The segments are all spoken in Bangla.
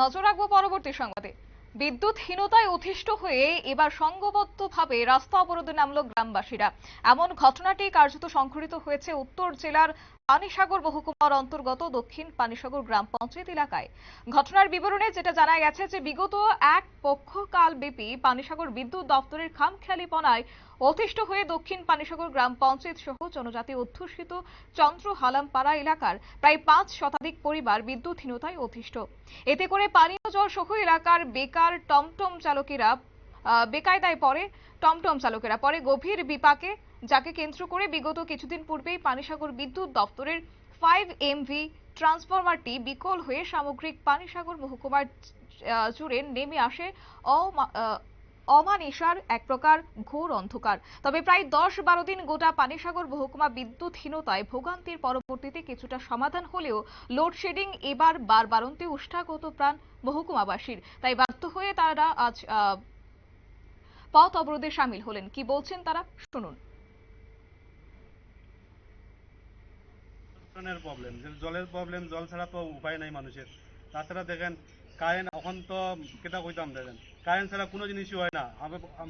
নজর রাখব পরবর্তী সংবাদে। বিদ্যুৎহীনতায় অতিষ্ঠ হয়ে এবার সংঘবদ্ধভাবে রাস্তা অবরোধে নামল গ্রামবাসীরা। এমন ঘটনাটি কার্যত সংঘটিত হয়েছে উত্তর জেলার পানিসাগর মহকুমার অন্তর্গত দক্ষিণ পানিসাগর গ্রাম পঞ্চায়েত এলাকায়। ঘটনার বিবরণে যেটা জানা গেছে যে বিগত এক পক্ষকাল ব্যাপী পানিসাগর বিদ্যুৎ দপ্তরের খামখেয়ালিপনায় অতিষ্ঠ হয়ে দক্ষিণ পানিসাগর গ্রাম পঞ্চায়েত সহ জনজাতি অধ্যুষিত চন্দ্র হালামপাড়া এলাকার প্রায় পাঁচ শতাধিক পরিবার বিদ্যুৎহীনতায় অতিষ্ঠ। এতে করে পানীয় জল সহ এলাকার বেকার টমটম চালকেরা বেকায়দায় পড়ে, টমটম চালকেরা পরে গভীর বিপাকে, যাকে কেন্দ্র করে বিগত কিছুদিন পূর্বেই পানিসাগর বিদ্যুৎ দপ্তরের ফাইভ এমভি ট্রান্সফরমারটি বিকল হয়ে সামগ্রিক পানিসাগর মহকুমার জুড়ে নেমে আসে অমানিসার এক প্রকার ঘোর অন্ধকার। তবে প্রায় দশ বারো দিন গোটা পানিসাগর মহকুমা বিদ্যুৎহীনতায় ভোগান্তির পরবর্তীতে কিছুটা সমাধান হলেও লোডশেডিং এবার বারবারন্তে উষ্ঠাগত প্রাণ মহকুমাবাসীর তাই বাধ্য হয়ে তারা আজ পথ অবরোধে সামিল হলেন। কি বলছেন তারা? শুনুন। জলের প্রবলেম জল ছাড়া তো উপায় নাই মানুষের। তাছাড়া দেখেন কারেন্ট এখন তো কেটা কইতাম দেখেন কারেন্ট ছাড়া কোনো জিনিসই হয় না।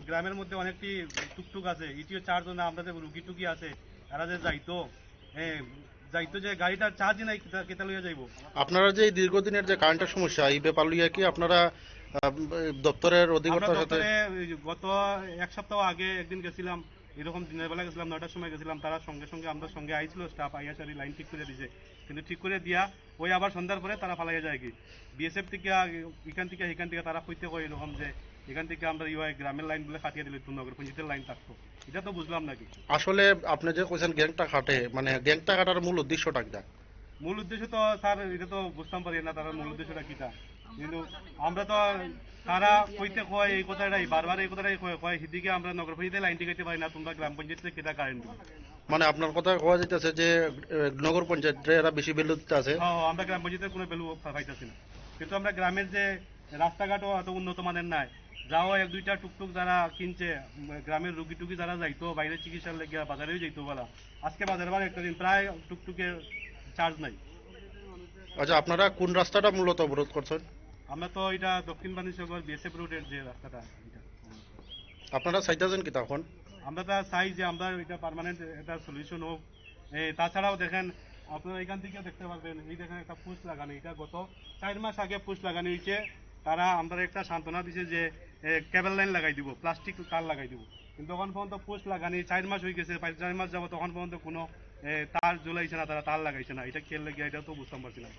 গ্রামের মধ্যে অনেকটি টুকটুক আছে ইটিও চার্জ না আমরা যে রুগী টুকি আছে এরা যে যাইতো হ্যাঁ যাইতো যে গাড়িটা চার্জই নাই কেটা- লইয়া যাইবো। আপনারা যে দীর্ঘদিনের যে কারেন্টের সমস্যা এই ব্যাপার লইয়া কি আপনারা দপ্তরের অধিকর্তার সাথে গত এক সপ্তাহ আগে একদিন গেছিলাম এরকম দিনের বেলা গেছিলাম নয়টার সময় গেছিলাম তারা সঙ্গে সঙ্গে আমরা সঙ্গে আইছিল স্টাফ আইয়া সারি লাইন ঠিক করে দিছে। কিন্তু ঠিক করে দিয়া ওই আবার সন্ধ্যার পরে তারা ফালাইয়া যায় কি? বিএসএফ থেকে এখান থেকে এখান থেকে তারা কইতে কয় এরকম যে এখান থেকে আমরা ইয়ে গ্রামের লাইন বলে কাটিয়ে দিলে নগর পঞ্চায়েতের লাইন থাকতো। এটা তো বুঝলাম নাকি আসলে আপনি যে কইছেন গ্যাংটা কাটে মানে গ্যাংটা কাটার মূল উদ্দেশ্যটা কিটা? মূল উদ্দেশ্য তো স্যার এটা তো বুঝতাম পারি না তার মূল উদ্দেশ্যটা কিটা? কিন্তু আমরা তো তারা কইতে কয় এই কথাটাই বারবার এই কথাটাই কয় কয় সেদিকে আমরা নগর পঞ্চায়েতে লাইন টিকাইতে পারি না তোমরা গ্রাম পঞ্চায়েতে কেটা কারেন্ট মানে আপনার কথা কোয়া যাইতেছে যে নগর পঞ্চায়েত এরা বেশি বেলু দিতে আছে। হ্যাঁ হ্যাঁ, আমরা গ্রাম পঞ্চায়েতের কোনো ভ্যালু পাইতেছি না। কিন্তু আমরা গ্রামের যে রাস্তাঘাটও অত উন্নত মানের নাই। যাও এক দুইটা টুকটুক যারা কিনছে গ্রামের রুগী টুকি যারা যাইতো বাইরে চিকিৎসার লেগে বাজারেও যাইতো বলা। আজকে বাজার বার একটা দিন প্রায় টুকটুকে চার্জ নাই। আচ্ছা আপনারা কোন রাস্তাটা মূলত অবরোধ করছেন? আমরা তো এটা দক্ষিণ বাণিজ্যগর বিএসএফ রোডের যে রাস্তাটা আপনারা চাইতেছেন কি তখন? আমরা তা চাই যে আমরা এটা পার্মানেন্ট একটা সলিউশন হোক। তাছাড়াও দেখেন আপনারা এখান থেকে দেখতে পারবেন এই দেখেন একটা পুষ লাগানো এটা গত চার মাস আগে পুষ লাগানো হয়েছে। তারা আমরা একটা সান্ত্বনা দিছে যে কেবল লাইন লাগাই দিব প্লাস্টিক তার লাগাই দিব। কিন্তু তখন পর্যন্ত পোস্ট লাগানি চার মাস হয়ে গেছে চার মাস যাব তখন পর্যন্ত কোনো তার জ্বলাইছে না তারা তার লাগাইছে না। এটা খেয়াল লাগিয়ে এটা তো বুঝতাম পারছি না।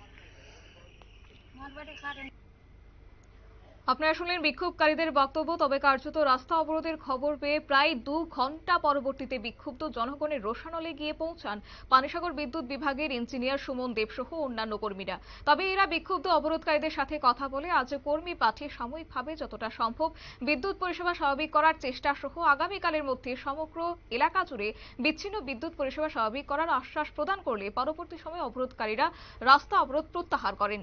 আপনারা শুনলেন বিক্ষোভকারীদের বক্তব্য, তবে কার্যত রাস্তা অবরোধের খবর পেয়ে প্রায় দু ঘণ্টা পরবর্তীতে বিক্ষুব্ধ জনগণের রোশানলে গিয়ে পৌঁছান পানিসাগর বিদ্যুৎ বিভাগের ইঞ্জিনিয়ার সুমন দেব সহ অন্যান্য কর্মীরা। তবে এরা বিক্ষুব্ধ অবরোধকারীদের সাথে কথা বলে আজ কর্মী পাঠিয়ে সাময়িকভাবে যতটা সম্ভব বিদ্যুৎ পরিষেবা স্বাভাবিক করার চেষ্টা সহ আগামীকালের মধ্যে সমগ্র এলাকা জুড়ে বিচ্ছিন্ন বিদ্যুৎ পরিষেবা স্বাভাবিক করার আশ্বাস প্রদান করলে পরবর্তী সময়ে অবরোধকারীরা রাস্তা অবরোধ প্রত্যাহার করেন।